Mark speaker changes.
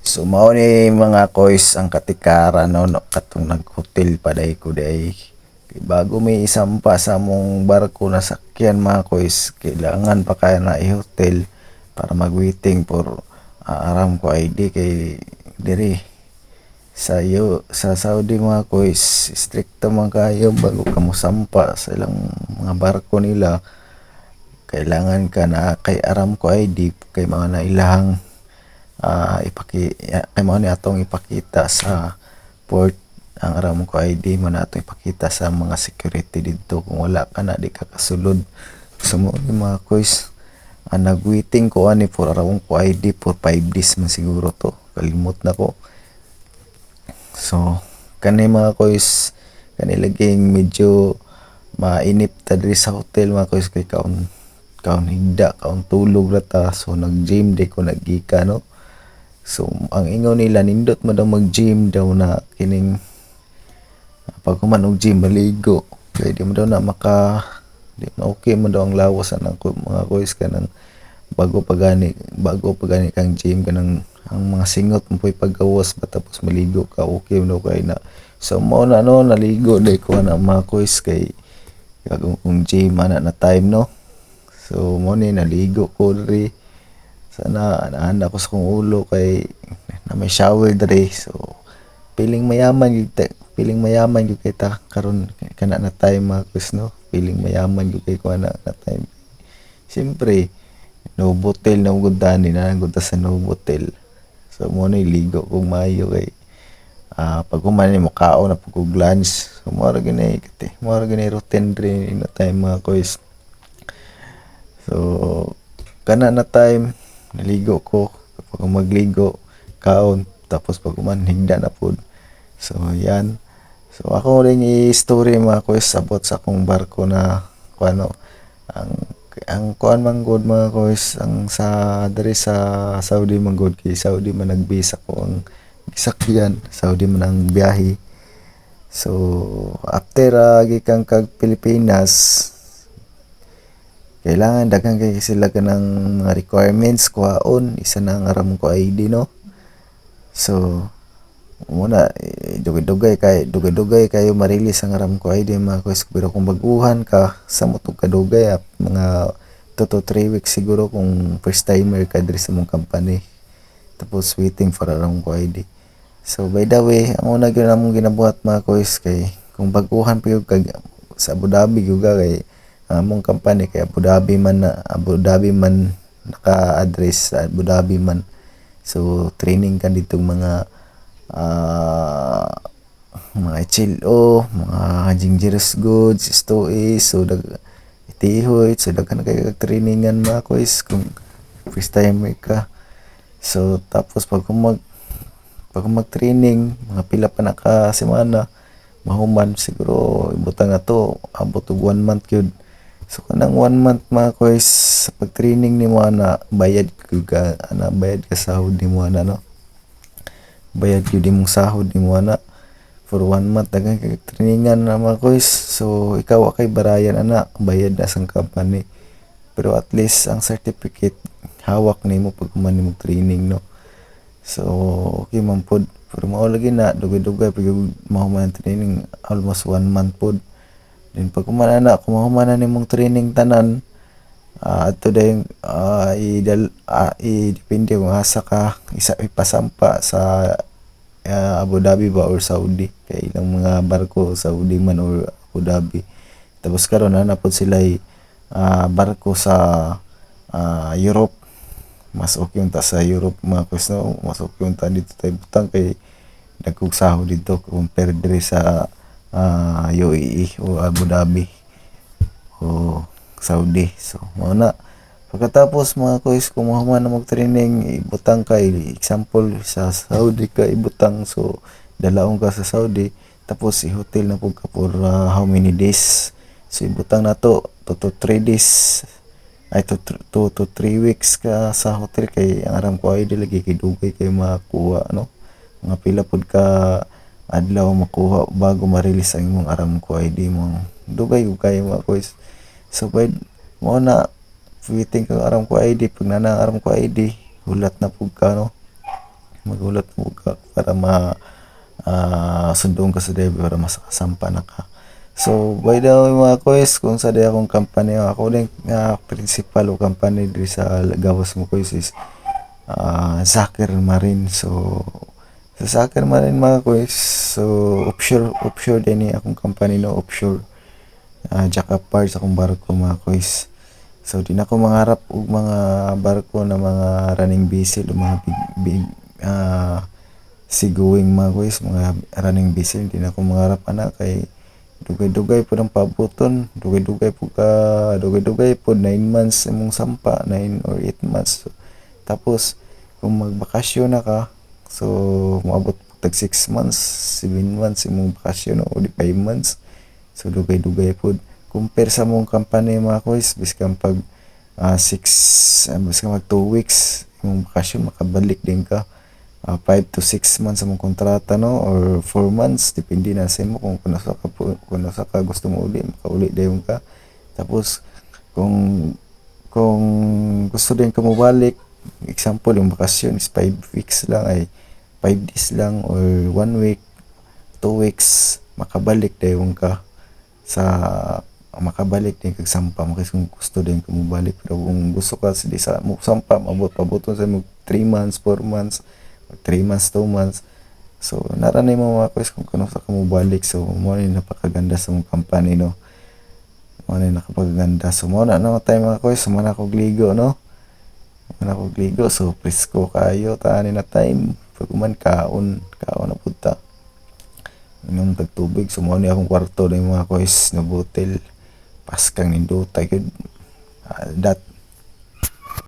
Speaker 1: So mao ni mga kois ang katikara no, no katong naghotel pa day ko day. Bago may isampa sa among barko na sakyan mga kois, kailangan pa kaya na i-hotel para mag-waiting for ah, aram ko ID kay diri. Sa yo sa Saudi mga kois stricto man kayo bago ka mo sampa sa ilang mga barko nila. Kailangan ka na kay aram ko ID kay mga nailahang ah ipaki kay mo ni atong ipakita sa port ang aram ko ID mo na atong ipakita sa mga security dito. Kung wala ka na di ka kasulod. So ni mga kois ang nagwaiting ko ani for aram ko ID for 5 days man siguro to. Kalimot na ko. So kani mga kois kani laging medyo mainip ta diri sa hotel mga kois kay kaon kaon higda kaon tulog ra ta. So nag gym day ko nagika no So, ang ingaw nila, nindot mo daw mag-gym daw na kining pag kuman og gym, maligo. Kaya di mo daw na maka, di okay mo daw ang lawas ng mga kois ka ng bago pa gani, bago pa gani kang gym ka ng ang mga singot mo po'y paggawas tapos maligo ka, okay mo daw kay na. So, mo na no, naligo day ko na mga kois kay kung, gym ana na time no. So, mo ni naligo ko diri sana naanda ko sa kong ulo kay na may shower dere so piling mayaman te, piling mayaman yung kay ta karon kana na time mga kus no? Piling mayaman yung kay ko na, time. Siyempre no botel na ugudani na gud sa no botel so mo na ligo kung maayo kay ah pag kuman mo kaon na pag lunch. So mo ra gani kate mo ra gani routine rin na time mga kuis. So kana na time naligo ko. Kapag magligo kaon. Tapos pag uman higda na pud so yan. So ako rin i-story mga kuys abot sa akong barko na kuano ang ang kuan man good mga kuys ang sa diri sa Saudi man good kay Saudi man nagbisa ko ang gisakyan. Saudi man ang biyahe. So after uh, gikan kag Pilipinas kailangan daghang kay sila kanang mga requirements kuhaon isa na ang aram ko ID no? So muna eh, dugay-dugay kay dugay-dugay kayo marilis ang aram ko ID mga kuys pero kung baguhan ka sa motong kadugay ah, mga 2 to 3 weeks siguro kung first timer ka diri sa mong company tapos waiting for aram ko ID so by the way ang una gyud namong ginabuhat mga kuys kay kung baguhan pa gyud kag sa Abu Dhabi ka kay among company kay Abu Dhabi man na Abu Dhabi man naka-address sa Abu Dhabi man. So training kan ditong mga ah, mga chilo mga dangerous goods stories so dag itihoy so daghan kay trainingan mga kuys kung first time ka. So tapos pag mag pag mag-training mga pila pa na ka semana mahuman siguro ibutang na to abot og one month yun So kanang one month mga koys sa pag-training ni mo ana bayad ko ka ana bayad ka sahod ni mo ana no. Bayad gyud imong sahod ni mo ana for one month daghang kay trainingan na mga koys. So ikaw kay barayan ana bayad na sang company. Pero at least ang certificate hawak nimo pag man nimo training no. So okay man pod pero mao lagi na dugay-dugay pag ang training almost one month pod. Then pag kumana na, kumahuman na nimong training tanan, ah ato dayong ah idal ah, i-depende kung asa ka isa ipasampa sa ah, Abu Dhabi ba or Saudi. Kay ilang mga barko Saudi man or Abu Dhabi. Tapos karon na napod sila ah, barko sa ah, Europe. Mas okay yung ta sa Europe mga no mas okay yung ta dito tayo butang kay dagkog sahod dito compare diri sa ah, UAE o Abu Dhabi o Saudi. So mao na. Pagkatapos mga kuys kung mahuman na mag-training ibutang ka example sa Saudi ka ibutang so dalaong ka sa Saudi tapos i-hotel na ka for ah, how many days? So ibutang na to 2 to 3 days. Ay 2 to 3 weeks ka sa hotel kay ang aram ko ay lagi kay dugay kay makuha no? Mga pila pud ka adlaw makuha bago ma-release ang imong aram ko ID mo dugay ug kay mga kuys so by mo na waiting kang aram ko ID pag nana aram ko ID hulat na pug ka no? Magulot mo ka para ma ah, sundong ka sa driver para masakasampa na ka. So by the way mga kois kung sa di akong company ako din nga principal o company diri sa gawas mo kois is ah Zakir Marine so sa Zakir Marine mga kois so offshore offshore din ni akong company no offshore. Uh, jack up parts akong barko mga kois So di na mangarap og mga barko na mga running vessel o mga big, big ah, siguing mga guys, mga running vessel. Di na mangarap ana kay dugay-dugay po ang pabuton, dugay-dugay po ka, dugay-dugay po 9 months imong sampa, 9 or 8 months. So, tapos kung magbakasyon na ka, so moabot po tag 6 months, 7 months imong bakasyon o di 5 months. So dugay-dugay po. Compare sa mong company mga kuys biskan pag 6 uh, biskan mag 2 weeks imong bakasyon makabalik din ka. 5 to 6 months mong kontrata no? Or 4 months depende na sa imo kung kuno sa ka pu- kuno sa ka gusto mo uli makauli dayon ka. Tapos kung kung gusto din ka mo balik example yung bakasyon is 5 weeks lang ay 5 days lang or 1 week 2 weeks makabalik dayon ka sa makabalik din kag sampa. Mo kung gusto din ka mo balik pero kung gusto ka sa sa mo sampa mabot pabuton sa mo 3 months 4 months 3 months 2 months. So naranay mo mga kuys kung kano sa ka mo balik so mo ni napakaganda sa mong company no? Mo ni nakapaganda so mo na na tayo mga kuys mo na kog ligo no mo na kog ligo so presko kayo tani na time. Pag man kaon kaon na punta. Inom tag tubig so mo ni akong kwarto na yung mga kuys na butel paskang nindota gyud Ah, that